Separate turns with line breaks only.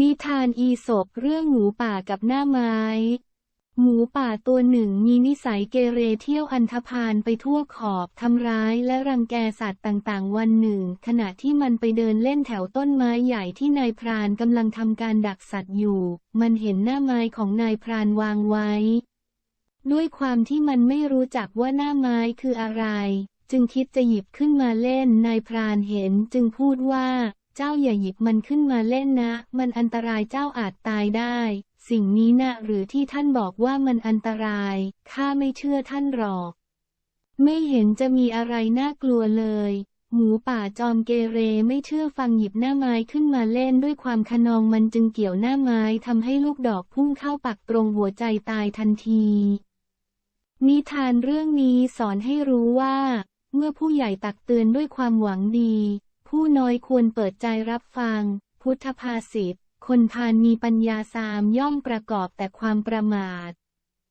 นิทานอีสปเรื่องหมูป่ากับหน้าไม้ หมูป่าตัวหนึ่งมีนิสัยเกเรเที่ยวอันธพาลไปทั่วขอบทำร้ายและรังแกสัตว์ต่างๆ วันหนึ่ง ขณะที่มันไปเดินเล่นแถวต้นไม้ใหญ่ที่นายพรานกำลังทำการดักสัตว์อยู่ มันเห็นหน้าไม้ของนายพรานวางไว้ ด้วยความที่มันไม่รู้จักว่าหน้าไม้คืออะไร จึงคิดจะหยิบขึ้นมาเล่นนายพรานเห็นจึงพูดว่า เจ้าอย่าหยิบมันขึ้นมาเล่นนะ มันอันตรายเจ้าอาจตายได้ สิ่งนี้นะหรือที่ท่านบอกว่ามันอันตราย ข้าไม่เชื่อท่านหรอก ไม่เห็นจะมีอะไรน่ากลัวเลย หมูป่าจอมเกเรไม่เชื่อฟังหยิบหน้าไม้ขึ้นมาเล่นด้วยความขนองมันจึงเกี่ยวหน้าไม้ทำให้ลูกดอกพุ่งเข้าปักตรงหัวใจตายทันที นิทานเรื่องนี้สอนให้รู้ว่า เมื่อผู้ใหญ่ตักเตือนด้วยความหวังดี ผู้น้อยควรเปิดใจรับฟัง พุทธภาษิต คนพานมีปัญญาสามย่อมประกอบแต่ความประมาท